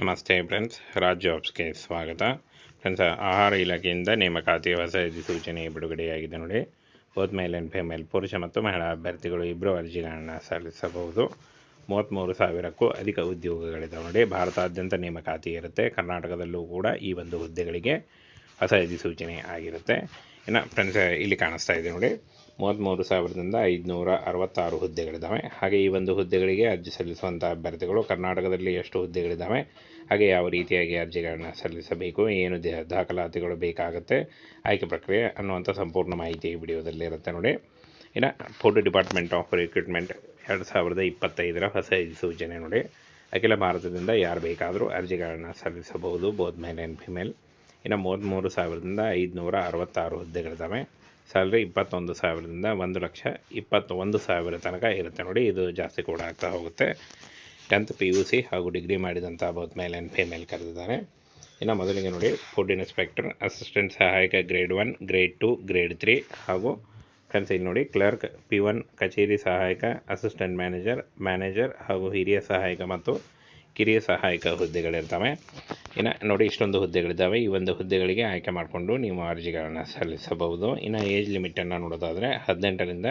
ನಮಸ್ತೆ ಫ್ರೆಂಡ್ಸ್ ರಾಜ್ ಜಾಬ್ಸ್ಗೆ ಸ್ವಾಗತ. ಫ್ರೆಂಡ್ಸ್, ಆಹಾರ ಇಲಾಖೆಯಿಂದ ನೇಮಕಾತಿ ಹೊಸ ಅಧಿಸೂಚನೆ ಬಿಡುಗಡೆಯಾಗಿದೆ ನೋಡಿ. ಬೋತ್ ಮೇಲ್ ಫಿಮೇಲ್ ಪುರುಷ ಮತ್ತು ಮಹಿಳಾ ಅಭ್ಯರ್ಥಿಗಳು ಇಬ್ಬರು ಅರ್ಜಿಗಳನ್ನು ಸಲ್ಲಿಸಬಹುದು. ಮೂವತ್ತ್ಮೂರು ಸಾವಿರಕ್ಕೂ ಅಧಿಕ ಉದ್ಯೋಗಗಳಿದೆ ನೋಡಿ. ಭಾರತಾದ್ಯಂತ ನೇಮಕಾತಿ ಇರುತ್ತೆ. ಕರ್ನಾಟಕದಲ್ಲೂ ಕೂಡ ಈ ಒಂದು ಹುದ್ದೆಗಳಿಗೆ ಹೊಸ ಅಧಿಸೂಚನೆ ಆಗಿರುತ್ತೆ. ಇನ್ನು ಫ್ರೆಂಡ್ಸ್, ಇಲ್ಲಿ ಕಾಣಿಸ್ತಾ ಇದೆ ನೋಡಿ. ಮೂವತ್ತ್ಮೂರು ಸಾವಿರದಿಂದ ಐದುನೂರ ಅರವತ್ತಾರು ಹುದ್ದೆಗಳಿದ್ದಾವೆ. ಹಾಗೆ ಈ ಒಂದು ಹುದ್ದೆಗಳಿಗೆ ಅರ್ಜಿ ಸಲ್ಲಿಸುವಂಥ ಅಭ್ಯರ್ಥಿಗಳು ಕರ್ನಾಟಕದಲ್ಲಿ ಎಷ್ಟು ಹುದ್ದೆಗಳಿದ್ದಾವೆ, ಹಾಗೆ ಯಾವ ರೀತಿಯಾಗಿ ಅರ್ಜಿಗಳನ್ನು ಸಲ್ಲಿಸಬೇಕು, ಏನು ದಾಖಲಾತಿಗಳು ಬೇಕಾಗುತ್ತೆ, ಆಯ್ಕೆ ಪ್ರಕ್ರಿಯೆ ಅನ್ನುವಂಥ ಸಂಪೂರ್ಣ ಮಾಹಿತಿ ಈ ವಿಡಿಯೋದಲ್ಲಿ ಇರುತ್ತೆ ನೋಡಿ. ಇನ್ನು ಫೋಟೋ ಡಿಪಾರ್ಟ್ಮೆಂಟ್ ಆಫ್ ರಿಕ್ರೂಟ್ಮೆಂಟ್ ಎರಡು ಸಾವಿರದ ಇಪ್ಪತ್ತೈದರ ಹೊಸ ಸೂಚನೆ ನೋಡಿ. ಅಖಿಲ ಭಾರತದಿಂದ ಯಾರು ಬೇಕಾದರೂ ಅರ್ಜಿಗಳನ್ನು ಸಲ್ಲಿಸಬಹುದು ಬೋತ್ ಮೇಲ್ ಆ್ಯಂಡ್ ಫಿಮೇಲ್ ಇನ್ನು ಮೂವತ್ತ್ಮೂರು ಸಾವಿರದಿಂದ ಐದುನೂರ ಅರವತ್ತಾರು ಹುದ್ದೆಗಳಿದ್ದಾವೆ ಸ್ಯಾಲ್ರಿ ಇಪ್ಪತ್ತೊಂದು ಸಾವಿರದಿಂದ ಒಂದು ಲಕ್ಷ ಇಪ್ಪತ್ತೊಂದು ಸಾವಿರ ತನಕ ಇರುತ್ತೆ ನೋಡಿ, ಇದು ಜಾಸ್ತಿ ಕೂಡ ಆಗ್ತಾ ಹೋಗುತ್ತೆ. ಟೆಂತ್ ಪಿ ಯು ಸಿ ಹಾಗೂ ಡಿಗ್ರಿ ಮಾಡಿದಂಥ ಬೋತ್ ಮೇಲ್ ಆ್ಯಂಡ್ ಫಿಮೇಲ್ ಕರೆದಿದ್ದಾರೆ. ಇನ್ನು ಮೊದಲಿಗೆ ನೋಡಿ ಫುಡ್ ಇನ್ಸ್ಪೆಕ್ಟರ್ ಅಸಿಸ್ಟೆಂಟ್ ಸಹಾಯಕ grade one grade two grade three ಹಾಗೂ ಫ್ರೆಂಡ್ಸ್ ಇಲ್ಲಿ ನೋಡಿ ಕ್ಲರ್ಕ್ ಪಿ ಒನ್ ಕಚೇರಿ ಸಹಾಯಕ ಅಸಿಸ್ಟೆಂಟ್ ಮ್ಯಾನೇಜರ್ ಮ್ಯಾನೇಜರ್ ಹಾಗೂ ಹಿರಿಯ ಸಹಾಯಕ ಮತ್ತು ಕಿರಿಯ ಸಹಾಯಕ ಹುದ್ದೆಗಳಿರ್ತವೆ. ಇನ್ನು ನೋಡಿ ಇಷ್ಟೊಂದು ಹುದ್ದೆಗಳಿದ್ದಾವೆ. ಈ ಒಂದು ಹುದ್ದೆಗಳಿಗೆ ಆಯ್ಕೆ ಮಾಡಿಕೊಂಡು ನೀವು ಅರ್ಜಿಗಳನ್ನು ಸಲ್ಲಿಸಬಹುದು. ಇನ್ನು ಏಜ್ ಲಿಮಿಟನ್ನು ನೋಡೋದಾದರೆ ಹದಿನೆಂಟರಿಂದ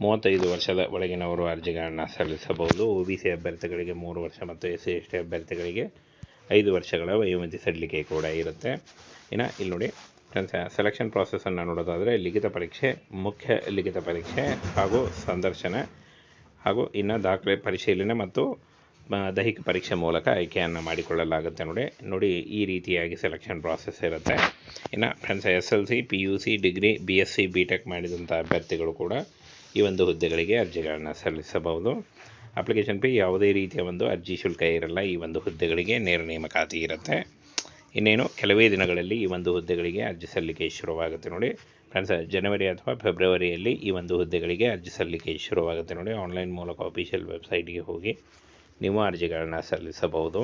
ಮೂವತ್ತೈದು ವರ್ಷದ ಒಳಗಿನವರು ಅರ್ಜಿಗಳನ್ನು ಸಲ್ಲಿಸಬಹುದು. ಒ ಬಿ ಸಿ ಅಭ್ಯರ್ಥಿಗಳಿಗೆ ಮೂರು ವರ್ಷ ಮತ್ತು ಎಸ್ ಸಿ ಎಸ್ ಟಿ ಅಭ್ಯರ್ಥಿಗಳಿಗೆ ಐದು ವರ್ಷಗಳ ವಯೋಮಿತಿ ಸಡಿಲಿಕೆ ಕೂಡ ಇರುತ್ತೆ. ಇನ್ನು ಇಲ್ಲಿ ನೋಡಿ ಸೆಲೆಕ್ಷನ್ ಪ್ರಾಸೆಸನ್ನು ನೋಡೋದಾದರೆ ಲಿಖಿತ ಪರೀಕ್ಷೆ, ಮುಖ್ಯ ಲಿಖಿತ ಪರೀಕ್ಷೆ ಹಾಗೂ ಸಂದರ್ಶನ ಹಾಗೂ ಇನ್ನು ದಾಖಲೆ ಪರಿಶೀಲನೆ ಮತ್ತು ದೈಹಿಕ ಪರೀಕ್ಷೆ ಮೂಲಕ ಆಯ್ಕೆಯನ್ನು ಮಾಡಿಕೊಳ್ಳಲಾಗುತ್ತೆ ನೋಡಿ. ನೋಡಿ ಈ ರೀತಿಯಾಗಿ ಸೆಲೆಕ್ಷನ್ ಪ್ರಾಸೆಸ್ ಇರುತ್ತೆ. ಇನ್ನು friends S L C P U C degree B S C B tech ಮಾಡಿದಂಥ ಅಭ್ಯರ್ಥಿಗಳು ಕೂಡ ಈ ಒಂದು ಹುದ್ದೆಗಳಿಗೆ ಅರ್ಜಿಗಳನ್ನು ಸಲ್ಲಿಸಬಹುದು. ಅಪ್ಲಿಕೇಶನ್ ಫೀ ಯಾವುದೇ ರೀತಿಯ ಒಂದು ಅರ್ಜಿ ಶುಲ್ಕ ಇರಲ್ಲ. ಈ ಒಂದು ಹುದ್ದೆಗಳಿಗೆ ನೇರ ನೇಮಕಾತಿ ಇರುತ್ತೆ. ಇನ್ನೇನು, ಕೆಲವೇ ದಿನಗಳಲ್ಲಿ ಈ ಒಂದು ಹುದ್ದೆಗಳಿಗೆ ಅರ್ಜಿ ಸಲ್ಲಿಕೆ ಶುರುವಾಗುತ್ತೆ ನೋಡಿ. ಫ್ರೆಂಡ್ಸ್ ಜನವರಿ ಅಥವಾ ಫೆಬ್ರವರಿಯಲ್ಲಿ ಈ ಒಂದು ಹುದ್ದೆಗಳಿಗೆ ಅರ್ಜಿ ಸಲ್ಲಿಕೆ ಶುರುವಾಗುತ್ತೆ ನೋಡಿ. ಆನ್ಲೈನ್ ಮೂಲಕ ಅಫಿಷಿಯಲ್ ವೆಬ್ಸೈಟ್ಗೆ ಹೋಗಿ ನೀವು ಅರ್ಜಿಗಳನ್ನು ಸಲ್ಲಿಸಬಹುದು.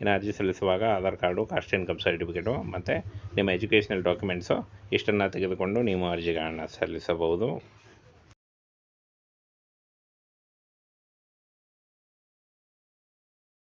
ಇನ್ನು ಅರ್ಜಿ ಸಲ್ಲಿಸುವಾಗ Aadhaar card, caste income certificate ಮತ್ತು ನಿಮ್ಮ ಎಜುಕೇಷನಲ್ ಡಾಕ್ಯುಮೆಂಟ್ಸು ಇಷ್ಟನ್ನು ತೆಗೆದುಕೊಂಡು ನೀವು ಅರ್ಜಿಗಳನ್ನು ಸಲ್ಲಿಸಬಹುದು.